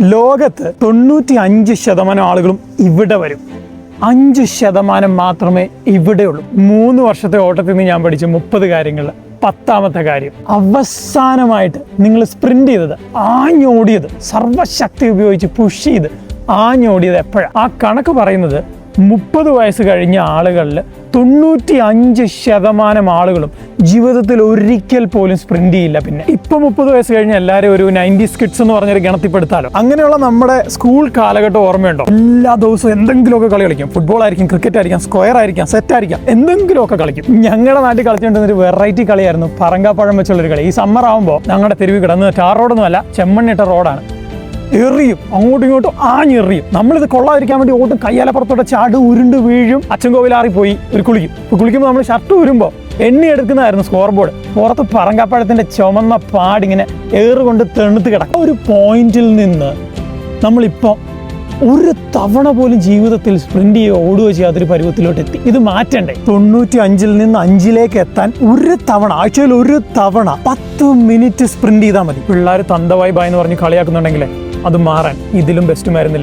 ലോകത്ത് തൊണ്ണൂറ്റി അഞ്ച് ശതമാനം ആളുകളും ഇവിടെ വരും. അഞ്ച് ശതമാനം മാത്രമേ ഇവിടെയുള്ളൂ മൂന്ന് വർഷത്തെ ഓട്ടത്തിൽ നിന്ന് ഞാൻ പഠിച്ച മുപ്പത് കാര്യങ്ങൾ. പത്താമത്തെ കാര്യം അവസാനമായിട്ട് നിങ്ങൾ സ്പ്രിന്റ് ചെയ്തത് ആഞ്ഞോടിയത് സർവശക്തി ഉപയോഗിച്ച് പുഷ് ചെയ്ത് ആഞ്ഞോടിയത് എപ്പോഴാണ് ആ കണക്ക് പറയുന്നത് മുപ്പത് വയസ്സ് കഴിഞ്ഞ ആളുകളിൽ തൊണ്ണൂറ്റി അഞ്ച് ശതമാനം ആളുകളും ജീവിതത്തിൽ ഒരിക്കൽ പോലും സ്പ്രിന്റ് ചെയ്യില്ല പിന്നെ. ഇപ്പൊ മുപ്പത് വയസ്സ് കഴിഞ്ഞ എല്ലാവരും ഒരു നയന്റി സ്കിറ്റ്സ് എന്ന് പറഞ്ഞൊരു ഗണത്തിൽപ്പെടുത്താലോ. അങ്ങനെയുള്ള നമ്മുടെ സ്കൂൾ കാലഘട്ടം ഓർമ്മയുണ്ടോ? എല്ലാ ദിവസവും എന്തെങ്കിലുമൊക്കെ കളി കളിക്കും. ഫുട്ബോൾ ആയിരിക്കും ക്രിക്കറ്റ് ആയിരിക്കാം സ്ക്വയർ ആയിരിക്കാം സെറ്റ് ആയിരിക്കാം എന്തെങ്കിലുമൊക്കെ കളിക്കും. ഞങ്ങളുടെ നാട്ടിൽ കളിച്ചുകൊണ്ടിരുന്ന ഒരു വെറൈറ്റി കളിയായിരുന്നു. പറങ്കാപ്പഴം വെച്ചുള്ള ഒരു കളി. ഈ സമ്മർ ആകുമ്പോൾ ഞങ്ങളുടെ തെരുവ് കിടന്ന് ടാർ റോഡൊന്നുമല്ല ചെമ്മണ്ണിട്ട റോഡാണ് എറിയും. അങ്ങോട്ടും ഇങ്ങോട്ടും ആഞ്ഞെറിയും. നമ്മളിത് കൊള്ളാതിരിക്കാൻ വേണ്ടി ഓട്ടും കയ്യാലപ്പുറത്തോടെ ചാട് ഉരുണ്ട് വീഴും. അച്ഛൻ കോവിലാറി പോയി. ഒരു കുളിക്കും. കുളിക്കുമ്പോൾ നമ്മൾ ഷർട്ട് ഉരുമ്പോൾ എണ്ണി എടുക്കുന്നതായിരുന്നു സ്കോർ ബോർഡ് പുറത്ത് പറങ്കാപ്പഴത്തിന്റെ ചുമന്ന പാടിങ്ങനെ ഏറുകൊണ്ട് തെണുത്ത് കിടക്കും. ഒരു പോയിന്റിൽ നിന്ന് നമ്മളിപ്പോൾ ഒരു തവണ പോലും ജീവിതത്തിൽ സ്പ്രിന്റ് ചെയ്യുകയോ ഓടുകയോ ചെയ്യാത്തൊരു പരുവത്തിലോട്ട് എത്തി. ഇത് മാറ്റണ്ടേ? തൊണ്ണൂറ്റി അഞ്ചിൽ നിന്ന് അഞ്ചിലേക്ക് എത്താൻ ഒരു തവണ ആഴ്ചയിൽ ഒരു തവണ പത്ത് മിനിറ്റ് സ്പ്രിന്റ് ചെയ്താൽ മതി. പിള്ളേർ തന്തവായി എന്ന് പറഞ്ഞ് കളിയാക്കുന്നുണ്ടെങ്കിൽ അത് മാറാൻ ഇതിലും ബെസ്റ്റ് മരുന്നില്ല